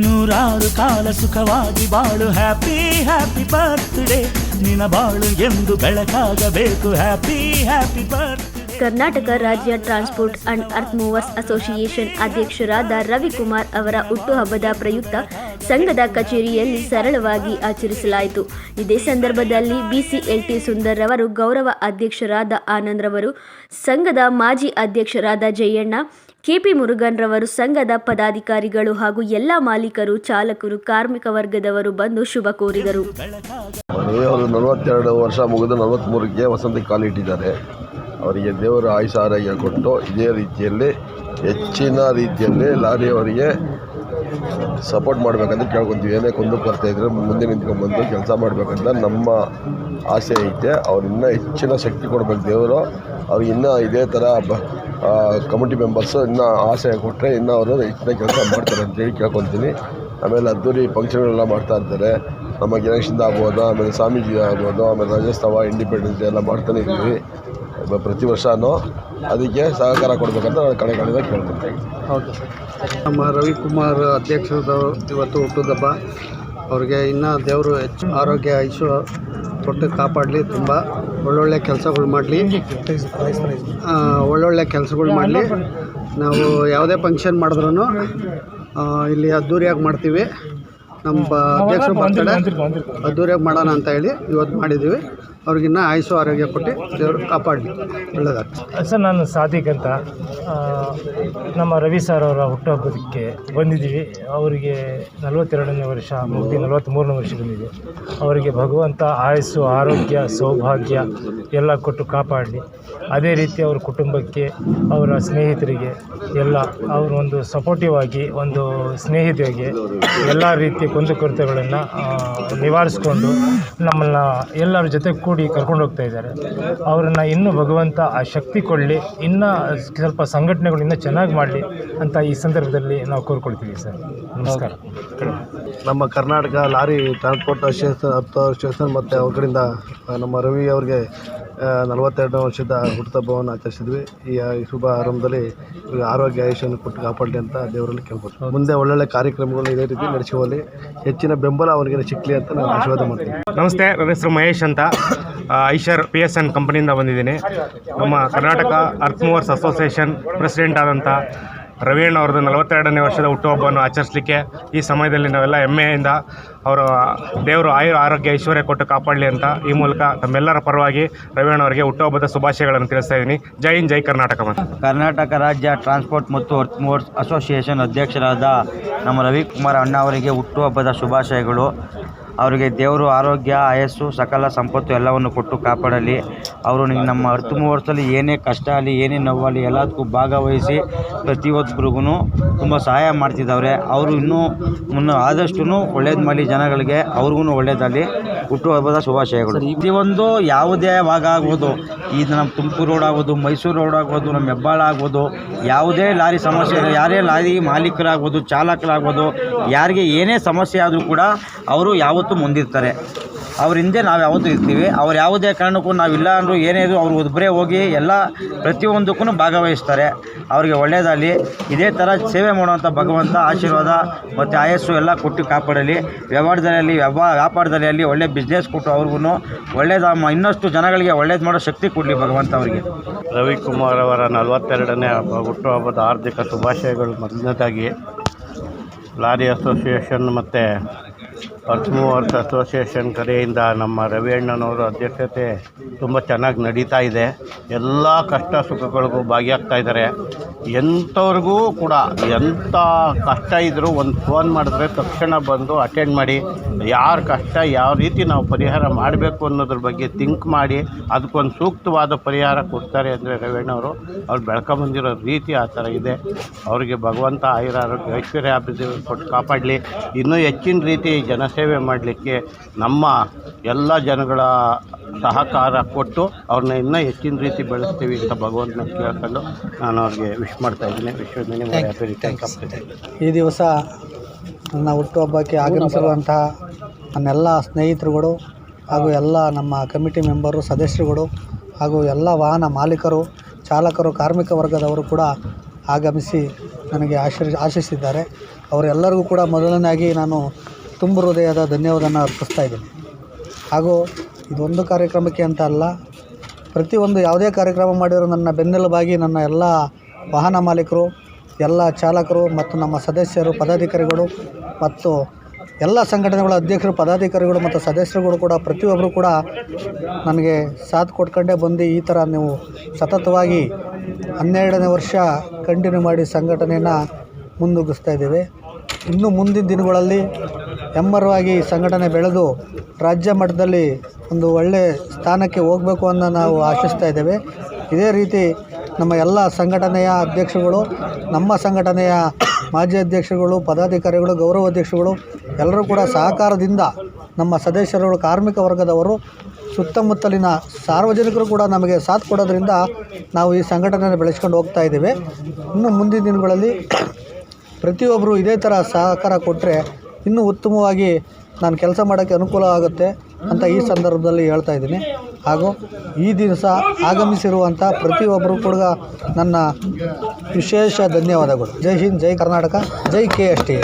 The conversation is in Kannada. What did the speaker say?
ನೂರಾರು ಕಾಲ ಸುಖವಾಗಿ ಬಾಳು. ಹ್ಯಾಪಿ ಹ್ಯಾಪಿ ಬರ್ತ್ಡೇ ನಿನ ಬಾಳು ಎಂದು ಬೆಳಕಾಗಬೇಕು. ಹ್ಯಾಪಿ ಹ್ಯಾಪಿ ಬರ್ತ್ಡೇ ಕರ್ನಾಟಕ ರಾಜ್ಯ transport and earth movers association ಅಧ್ಯಕ್ಷರಾದ ರವಿಕುಮಾರ್ ಅವರ ಹುಟ್ಟುಹಬ್ಬದ ಪ್ರಯುಕ್ತ ಸಂಘದ ಕಚೇರಿಯಲ್ಲಿ ಸರಳವಾಗಿ ಆಚರಿಸಲಾಯಿತು. ಇದೇ ಸಂದರ್ಭದಲ್ಲಿ ಬಿಸಿಎಲ್ಟಿ ಸುಂದರ್ ರವರು ಗೌರವ ಅಧ್ಯಕ್ಷರಾದ ಆನಂದ್ ರವರು, ಸಂಘದ ಮಾಜಿ ಅಧ್ಯಕ್ಷರಾದ ಜಯಣ್ಣ ಕೆಪಿ ಮುರುಗನ್ ರವರು ಸಂಘದ ಪದಾಧಿಕಾರಿಗಳು ಹಾಗೂ ಎಲ್ಲ ಮಾಲೀಕರು, ಚಾಲಕರು, ಕಾರ್ಮಿಕ ವರ್ಗದವರು ಬಂದು ಶುಭ ಕೋರಿದರು. ನಲವತ್ತೆರಡು ವರ್ಷ ಮುಗಿದು ನಲವತ್ತ್ಮೂರಕ್ಕೆ ವಸಂತ ಕಾಲಿಟ್ಟಿದ್ದಾರೆ ಅವರಿಗೆ ದೇವರ ಆಯುಷ ಆರೋಗ್ಯ ಕೊಟ್ಟು ಇದೇ ರೀತಿಯಲ್ಲಿ ಹೆಚ್ಚಿನ ರೀತಿಯಲ್ಲಿ ಲಾರಿ ಅವರಿಗೆ ಸಪೋರ್ಟ್ ಮಾಡಬೇಕಂತ ಕೇಳ್ಕೊತೀವಿ. ಏನೇ ಕುಂದು ಕೊರತೆ ಇದ್ರೆ ಮುಂದೆ ನಿಂತ್ಕೊಂಡ್ಬಂದು ಕೆಲಸ ಮಾಡಬೇಕಂತ ನಮ್ಮ ಆಸೆ ಐತೆ. ಅವ್ರು ಇನ್ನೂ ಹೆಚ್ಚಿನ ಶಕ್ತಿ ಕೊಡಬೇಕು ದೇವರು. ಅವ್ರಿಗೆ ಇನ್ನೂ ಇದೇ ಥರ ಬ ಕಮಿಟಿ ಮೆಂಬರ್ಸು ಇನ್ನೂ ಆಸೆ ಕೊಟ್ಟರೆ ಇನ್ನೂ ಅವರು ಹೆಚ್ಚಿನ ಕೆಲಸ ಮಾಡ್ತಾರೆ ಅಂತೇಳಿ ಕೇಳ್ಕೊತೀನಿ. ಆಮೇಲೆ ಅದ್ದೂರಿ ಫಂಕ್ಷನ್ಗಳೆಲ್ಲ ಮಾಡ್ತಾ ಇರ್ತಾರೆ. ನಮ್ಮ ಗಣೇಶಿಂದ ಆಗ್ಬೋದು, ಆಮೇಲೆ ಸ್ವಾಮೀಜಿ ಆಗ್ಬೋದು, ಆಮೇಲೆ ರಾಜ್ಯೋತ್ಸವ ಇಂಡಿಪೆಂಡೆನ್ಸ್ ಎಲ್ಲ ಮಾಡ್ತಾನೆ ಇದ್ದೀವಿ. ಪ್ರತಿ ವರ್ಷವೂ ಅದಕ್ಕೆ ಸಹಕಾರ ಕೊಡಬೇಕಂತ ನಾನು ಕಡೆ ಕಡೆ ಕೇಳ್ಕೊತೀನಿ ಹೌದು. ನಮ್ಮ ರವಿಕುಮಾರ್ ಅಧ್ಯಕ್ಷರದವರು ಇವತ್ತು ಹುಟ್ಟುದಬ್ಬ, ಅವ್ರಿಗೆ ಇನ್ನೂ ದೇವರು ಹೆಚ್ಚು ಆರೋಗ್ಯ ಐಶು ಕೊಟ್ಟು ಕಾಪಾಡಲಿ, ತುಂಬ ಒಳ್ಳೊಳ್ಳೆ ಕೆಲಸಗಳು ಮಾಡಲಿ. ಒಳ್ಳೊಳ್ಳೆ ಕೆಲಸಗಳು ಮಾಡಲಿ. ನಾವು ಯಾವುದೇ ಫಂಕ್ಷನ್ ಮಾಡಿದ್ರೂ ಇಲ್ಲಿ ಅದ್ದೂರಿಯಾಗಿ ಮಾಡ್ತೀವಿ. ನಮ್ಮ ಅಧ್ಯಕ್ಷರು ಬರ್ತಡೆ ಅದ್ದೂರಿಯಾಗಿ ಮಾಡೋಣ ಅಂತ ಹೇಳಿ ಇವತ್ತು ಮಾಡಿದ್ದೀವಿ. ಅವ್ರಿಗಿನ್ನ ಆಯುಷು ಆರೋಗ್ಯ ಕೊಟ್ಟು ದೇವರು ಕಾಪಾಡಲಿ. ಒಳ್ಳೆಯದಾಗ್ತದೆ ಸರ್ ನಾನು ಸಾದಿಕ್ ಅಂತ. ನಮ್ಮ ರವಿ ಸರ್ ಅವರ ಹುಟ್ಟುಹಬ್ಬದಕ್ಕೆ ಬಂದಿದ್ದೀವಿ. ಅವರಿಗೆ ನಲವತ್ತೆರಡನೇ ವರ್ಷ ಮುಗಿದು ನಲವತ್ತ್ಮೂರನೇ ವರ್ಷ ಬಂದಿದೆ. ಅವರಿಗೆ ಭಗವಂತ ಆಯಸ್ಸು ಆರೋಗ್ಯ ಸೌಭಾಗ್ಯ ಎಲ್ಲ ಕೊಟ್ಟು ಕಾಪಾಡಲಿ. ಅದೇ ರೀತಿ ಅವ್ರ ಕುಟುಂಬಕ್ಕೆ ಅವರ ಸ್ನೇಹಿತರಿಗೆ ಎಲ್ಲ ಅವರು ಒಂದು ಸಪೋರ್ಟಿವ್ ಆಗಿ ಒಂದು ಸ್ನೇಹಿತರಿಗೆ ಎಲ್ಲ ರೀತಿಯ ಕುಂದುಕೊರತೆಗಳನ್ನು ನಿವಾರಿಸ್ಕೊಂಡು ನಮ್ಮನ್ನು ಎಲ್ಲರ ಜೊತೆ ಕೂಡಿ ಕರ್ಕೊಂಡು ಹೋಗ್ತಾ ಇದ್ದಾರೆ. ಅವರನ್ನು ಇನ್ನೂ ಭಗವಂತ ಆ ಶಕ್ತಿ ಕೊಡಲಿ, ಇನ್ನೂ ಸ್ವಲ್ಪ ಸಂಘಟನೆಗಳು ಇನ್ನೂ ಚೆನ್ನಾಗಿ ಮಾಡಲಿ ಅಂತ ಈ ಸಂದರ್ಭದಲ್ಲಿ ನಾವು ಕೋರ್ಕೊಳ್ತೀವಿ ಸರ್. ನಮಸ್ಕಾರ. ನಮ್ಮ ಕರ್ನಾಟಕ ಲಾರಿ ಟ್ರಾನ್ಸ್ಪೋರ್ಟ್ ಅಸೋಸಿಯೇಷನ್ ಮತ್ತು ಅವ್ರ ನಮ್ಮ ರವಿ ಅವ್ರಿಗೆ ನಲವತ್ತೆರಡನೇ ವರ್ಷದ ಹುಟ್ಟುಹಬ್ಬವನ್ನು ಆಚರಿಸಿದ್ವಿ. ಈ ಶುಭ ಆರಂಭದಲ್ಲಿ ಆರೋಗ್ಯ ಆಯುಷ್ಯನ್ನು ಕೊಟ್ಟು ಕಾಪಾಡಲಿ ಅಂತ ದೇವರಲ್ಲಿ ಕೇಳ್ಬೋದು. ಮುಂದೆ ಒಳ್ಳೊಳ್ಳೆ ಕಾರ್ಯಕ್ರಮಗಳು ಇದೇ ರೀತಿ ನಡೆಸುವಲ್ಲಿ ಹೆಚ್ಚಿನ ಬೆಂಬಲ ಅವರಿಗೆ ಸಿಕ್ಕಲಿ ಅಂತ ನಾನು ಆಶೀರ್ವಾದ ಮಾಡ್ತೀನಿ ನಮಸ್ತೆ ನನ್ನ ಹೆಸರು ಮಹೇಶ್ ಅಂತ. ಐಶರ್ ಪಿ ಎಸ್ ಎನ್ ಕಂಪನಿಯಿಂದ ಬಂದಿದ್ದೀನಿ. ನಮ್ಮ Karnataka earth movers association president ಆದಂಥ ರವೀಣ್ ಅವ್ರದ್ದು ನಲವತ್ತೆರಡನೇ ವರ್ಷದ ಹುಟ್ಟುಹಬ್ಬವನ್ನು ಆಚರಿಸಲಿಕ್ಕೆ ಈ ಸಮಯದಲ್ಲಿ ನಾವೆಲ್ಲ ಹೆಮ್ಮೆಯಿಂದ ಅವರು ದೇವರು ಆಯುರ ಆರೋಗ್ಯ ಐಶ್ವರ್ಯ ಕೊಟ್ಟು ಕಾಪಾಡಲಿ ಅಂತ ಈ ಮೂಲಕ ತಮ್ಮೆಲ್ಲರ ಪರವಾಗಿ ರವೀಣ್ ಅವರಿಗೆ ಹುಟ್ಟುಹಬ್ಬದ ಶುಭಾಶಯಗಳನ್ನು ತಿಳಿಸ್ತಾ ಇದ್ದೀನಿ. ಜೈ ಹಿಂದ್, ಜೈ ಕರ್ನಾಟಕ ಕರ್ನಾಟಕ ರಾಜ್ಯ ಟ್ರಾನ್ಸ್ಪೋರ್ಟ್ ಮತ್ತು ಅರ್ತ್ ಮೋರ್ಸ್ ಅಸೋಸಿಯೇಷನ್ ಅಧ್ಯಕ್ಷರಾದ ನಮ್ಮ ರವಿಕುಮಾರ್ ಅಣ್ಣ ಅವರಿಗೆ ಹುಟ್ಟುಹಬ್ಬದ ಶುಭಾಶಯಗಳು. ಅವರಿಗೆ ದೇವರು ಆರೋಗ್ಯ ಆಯಸ್ಸು ಸಕಲ ಸಂಪತ್ತು ಎಲ್ಲವನ್ನು ಕೊಟ್ಟು ಕಾಪಾಡಲಿ. ಅವರು ನಿಮ್ಗೆ ನಮ್ಮ ಹತ್ತು ವರ್ಷದಲ್ಲಿ ಏನೇ ಕಷ್ಟ ಆಗಲಿ ಏನೇ ನೋವಾಗಲಿ ಎಲ್ಲದಕ್ಕೂ ಭಾಗವಹಿಸಿ ಪ್ರತಿಯೊಬ್ಬರಿಗೂ ತುಂಬ ಸಹಾಯ ಮಾಡ್ತಿದ್ದವ್ರೆ. ಅವರು ಇನ್ನೂ ಮುನ್ನ ಆದಷ್ಟು ಒಳ್ಳೇದು ಮಾಡಲಿ ಜನಗಳಿಗೆ ಅವ್ರಿಗೂ ಒಳ್ಳೇದಾಗಲಿ. ಹುಟ್ಟುಹಬ್ಬದ ಶುಭಾಶಯಗಳು. ಪ್ರತಿಯೊಂದು ಯಾವುದೇ ಭಾಗ ಆಗ್ಬೋದು ಈ ನಮ್ಮ ತುಮಕೂರು ರೋಡ್ ಆಗ್ಬೋದು ಮೈಸೂರು ರೋಡ್ ಆಗ್ಬೋದು ನಮ್ಮ ಹೆಬ್ಬಾಳ ಆಗ್ಬೋದು ಯಾವುದೇ ಲಾರಿ ಸಮಸ್ಯೆ ಯಾರೇ ಲಾರಿ ಮಾಲೀಕರಾಗ್ಬೋದು ಚಾಲಕರಾಗ್ಬೋದು ಯಾರಿಗೆ ಏನೇ ಸಮಸ್ಯೆ ಆದರೂ ಕೂಡ ಅವರು ಯಾವತ್ತೂ ಮುಂದಿರ್ತಾರೆ. ಅವ್ರ ಹಿಂದೆ ನಾವು ಯಾವತ್ತೂ ಇರ್ತೀವಿ. ಅವ್ರು ಯಾವುದೇ ಕಾರಣಕ್ಕೂ ನಾವಿಲ್ಲ ಅಂದರೂ ಏನೇ ಇದ್ರು ಅವ್ರು ಒಬ್ಬರೇ ಹೋಗಿ ಎಲ್ಲ ಪ್ರತಿಯೊಂದಕ್ಕೂ ಭಾಗವಹಿಸ್ತಾರೆ. ಅವರಿಗೆ ಒಳ್ಳೆಯದಾಗಲಿ ಇದೇ ಥರ ಸೇವೆ ಮಾಡುವಂಥ ಭಗವಂತ ಆಶೀರ್ವಾದ ಮತ್ತು ಆಯಸ್ಸು ಎಲ್ಲ ಕೊಟ್ಟು ಕಾಪಾಡಲಿ. ವ್ಯವಹಾರದಲ್ಲಿ ವ್ಯವಹಾರ ವ್ಯಾಪಾರದಲ್ಲಿ ಅಲ್ಲಿ ಒಳ್ಳೆ ಬಿಸ್ನೆಸ್ ಕೊಟ್ಟು ಅವ್ರಿಗೂ ಒಳ್ಳೆಯದ ಇನ್ನಷ್ಟು ಜನಗಳಿಗೆ ಒಳ್ಳೇದು ಮಾಡೋ ಶಕ್ತಿ ಕೊಡಲಿ ಭಗವಂತ ಅವರಿಗೆ. ರವಿಕುಮಾರ್ ಅವರ ನಲವತ್ತೆರಡನೇ ಹಬ್ಬ ಹುಟ್ಟುಹಬ್ಬದ ಆರ್ಥಿಕ ಶುಭಾಶಯಗಳು. ಮೊದಲನೇದಾಗಿ ಲಾರಿ ಅಸೋಸಿಯೇಷನ್ ಮತ್ತು ಅರ್ತ್ ಮೂವರ್ಸ್ ಅಸೋಸಿಯೇಷನ್ ಕಡೆಯಿಂದ ನಮ್ಮ ರವಿಯಣ್ಣನವರ ಅಧ್ಯಕ್ಷತೆ ತುಂಬ ಚೆನ್ನಾಗಿ ನಡೀತಾ ಇದೆ. ಎಲ್ಲ ಕಷ್ಟ ಸುಖಗಳಿಗೂ ಭಾಗಿಯಾಗ್ತಾ ಇದ್ದಾರೆ. ಎಂಥವ್ರಿಗೂ ಕೂಡ ಎಂಥ ಕಷ್ಟ ಇದ್ದರೂ ಒಂದು ಫೋನ್ ಮಾಡಿದ್ರೆ ತಕ್ಷಣ ಬಂದು ಅಟೆಂಡ್ ಮಾಡಿ, ಯಾರ ಕಷ್ಟ, ಯಾವ ರೀತಿ ನಾವು ಪರಿಹಾರ ಮಾಡಬೇಕು ಅನ್ನೋದ್ರ ಬಗ್ಗೆ ಥಿಂಕ್ ಮಾಡಿ, ಅದಕ್ಕೊಂದು ಸೂಕ್ತವಾದ ಪರಿಹಾರ ಕೊಡ್ತಾರೆ ಅಂದರೆ ರವಿಯಣ್ಣವರು ಅವ್ರು ಬೆಳ್ಕೊಂಬಂದಿರೋ ರೀತಿ ಆ ಥರ ಇದೆ. ಅವರಿಗೆ ಭಗವಂತ ಆಯುರ ಐಶ್ವರ್ಯ ಅಭಿವೃದ್ಧಿ ಕೊಟ್ಟು ಕಾಪಾಡಲಿ. ಇನ್ನೂ ಹೆಚ್ಚಿನ ರೀತಿ ಜನಸೇವೆ ಮಾಡಲಿಕ್ಕೆ ನಮ್ಮ ಎಲ್ಲ ಜನಗಳ ಸಹಕಾರ ಕೊಟ್ಟು ಅವ್ರನ್ನ ಇನ್ನೂ ಹೆಚ್ಚಿನ ರೀತಿ ಬೆಳೆಸ್ತೀವಿ ಅಂತ ಭಗವಂತನ ಕೇಳ್ಕೊಂಡು ನಾನು ಅವ್ರಿಗೆ ವಿಶ್ ಮಾಡ್ತಾ ಇದ್ದೀನಿ. ವಿಶ್ವ ಹ್ಯಾಪಿ ಈ ದಿವಸ ನನ್ನ ಹುಟ್ಟುಹಬ್ಬಕ್ಕೆ ಆಗಮಿಸಿರುವಂತಹ ನನ್ನೆಲ್ಲ ಸ್ನೇಹಿತರುಗಳು ಹಾಗೂ ಎಲ್ಲ ನಮ್ಮ ಕಮಿಟಿ ಮೆಂಬರು ಸದಸ್ಯರುಗಳು ಹಾಗೂ ಎಲ್ಲ ವಾಹನ ಮಾಲೀಕರು ಚಾಲಕರು ಕಾರ್ಮಿಕ ವರ್ಗದವರು ಕೂಡ ಆಗಮಿಸಿ ನನಗೆ ಆಶೀರ್ ಆಶಿಸಿದ್ದಾರೆ ಅವರೆಲ್ಲರಿಗೂ ಕೂಡ ಮೊದಲನೇದಾಗಿ ನಾನು ತುಂಬ ಹೃದಯದ ಧನ್ಯವಾದನ ಅರ್ಪಿಸ್ತಾ ಇದ್ದೀನಿ. ಹಾಗೂ ಇದೊಂದು ಕಾರ್ಯಕ್ರಮಕ್ಕೆ ಅಂತ ಅಲ್ಲ ಪ್ರತಿಯೊಂದು ಯಾವುದೇ ಕಾರ್ಯಕ್ರಮ ಮಾಡಿದರೂ ನನ್ನ ಬೆನ್ನೆಲುಬಾಗಿ ನನ್ನ ಎಲ್ಲ ವಾಹನ ಮಾಲೀಕರು, ಎಲ್ಲ ಚಾಲಕರು ಮತ್ತು ನಮ್ಮ ಸದಸ್ಯರು, ಪದಾಧಿಕಾರಿಗಳು ಮತ್ತು ಎಲ್ಲ ಸಂಘಟನೆಗಳ ಅಧ್ಯಕ್ಷರು, ಪದಾಧಿಕಾರಿಗಳು ಮತ್ತು ಸದಸ್ಯರುಗಳು ಕೂಡ, ಪ್ರತಿಯೊಬ್ಬರು ಕೂಡ ನನಗೆ ಸಾಥ್ ಕೊಟ್ಕೊಂಡೇ ಬಂದು ಈ ಥರ ನೀವು ಸತತವಾಗಿ ಹನ್ನೆರಡನೇ ವರ್ಷ ಕಂಟಿನ್ಯೂ ಮಾಡಿ ಸಂಘಟನೆಯನ್ನು ಮುಂದುಗಿಸ್ತಾ ಇದ್ದೇವೆ. ಇನ್ನು ಮುಂದಿನ ದಿನಗಳಲ್ಲಿ ಹೆಮ್ಮರವಾಗಿ ಸಂಘಟನೆ ಬೆಳೆದು ರಾಜ್ಯ ಮಟ್ಟದಲ್ಲಿ ಒಂದು ಒಳ್ಳೆಯ ಸ್ಥಾನಕ್ಕೆ ಹೋಗಬೇಕು ಅನ್ನೋ ನಾವು ಆಶಿಸ್ತಾ ಇದ್ದೇವೆ. ಇದೇ ರೀತಿ ನಮ್ಮ ಎಲ್ಲ ಸಂಘಟನೆಯ ಅಧ್ಯಕ್ಷಗಳು ನಮ್ಮ ಸಂಘಟನೆಯ ಮಾಜಿ ಅಧ್ಯಕ್ಷಗಳು ಪದಾಧಿಕಾರಿಗಳು, ಗೌರವ ಅಧ್ಯಕ್ಷಗಳು ಎಲ್ಲರೂ ಕೂಡ ಸಹಕಾರದಿಂದ ನಮ್ಮ ಸದಸ್ಯರುಗಳು, ಕಾರ್ಮಿಕ ವರ್ಗದವರು, ಸುತ್ತಮುತ್ತಲಿನ ಸಾರ್ವಜನಿಕರು ಕೂಡ ನಮಗೆ ಸಾಥ್ ಕೊಡೋದ್ರಿಂದ ನಾವು ಈ ಸಂಘಟನೆಯನ್ನು ಬೆಳೆಸ್ಕೊಂಡು ಹೋಗ್ತಾ ಇದ್ದೇವೆ. ಇನ್ನು ಮುಂದಿನ ದಿನಗಳಲ್ಲಿ ಪ್ರತಿಯೊಬ್ಬರು ಇದೇ ಥರ ಸಹಕಾರ ಕೊಟ್ಟರೆ ಇನ್ನೂ ಉತ್ತಮವಾಗಿ ನಾನು ಕೆಲಸ ಮಾಡೋಕ್ಕೆ ಅನುಕೂಲ ಆಗುತ್ತೆ ಅಂತ ಈ ಸಂದರ್ಭದಲ್ಲಿ ಹೇಳ್ತಾ ಇದ್ದೀನಿ. ಹಾಗೂ ಈ ದಿವಸ ಆಗಮಿಸಿರುವಂಥ ಪ್ರತಿಯೊಬ್ಬರು ಕೂಡ ನನ್ನ ವಿಶೇಷ ಧನ್ಯವಾದಗಳು. ಜೈ ಹಿಂದ್, ಜೈ ಕರ್ನಾಟಕ, ಜೈ ಕೆ ಎಸ್ ಟಿ